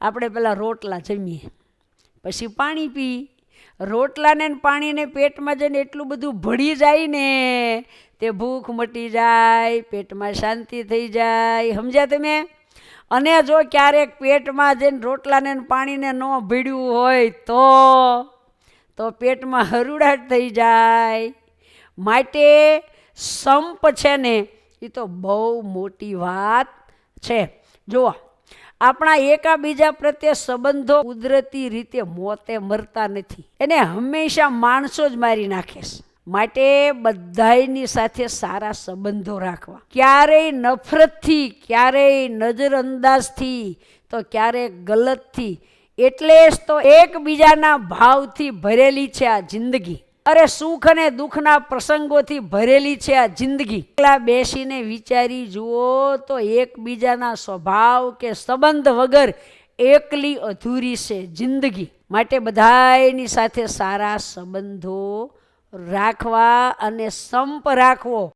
આપણે પહેલાં રોટલા જમીએ. પછી પાણી પી. રોટલાને પાણીને પેટમાં જઈને એટલું બધું ભળી જાય ને, તે ભૂખ મટી જાય, પેટમાં શાંતિ થઈ જાય. સમજ્યા તમે? અને જો ક્યારેક પેટમાં જઈને રોટલાને પાણીને ન ભીડ્યું હોય તો તો પેટમાં હરુડાટ થઈ જાય. માટે સંપ છે ને એ તો બહુ મોટી વાત છે. જુઓ આપણા એકાબીજા પ્રત્યે સંબંધો કુદરતી રીતે મોતે મરતા નથી. એને હંમેશા માણસો જ મારી નાખે છે. માટે બધાયની સાથે સારા સંબંધો રાખવા. ક્યારેય નફરતથી, ક્યારેય નજરઅંદાજથી, તો ક્યારેય ગલતથી. એટલે જ તો એકબીજાના ભાવથી ભરેલી છે આ જિંદગી. અરે સુખ અને દુઃખના પ્રસંગોથી ભરેલી છે આ જિંદગી. એકલા બેસીને વિચારી જુઓ તો એકબીજાના સ્વભાવ કે સંબંધ વગર એકલી અધૂરી છે જિંદગી. માટે બધાની સાથે સારા સંબંધો રાખવા અને સંપ રાખવો.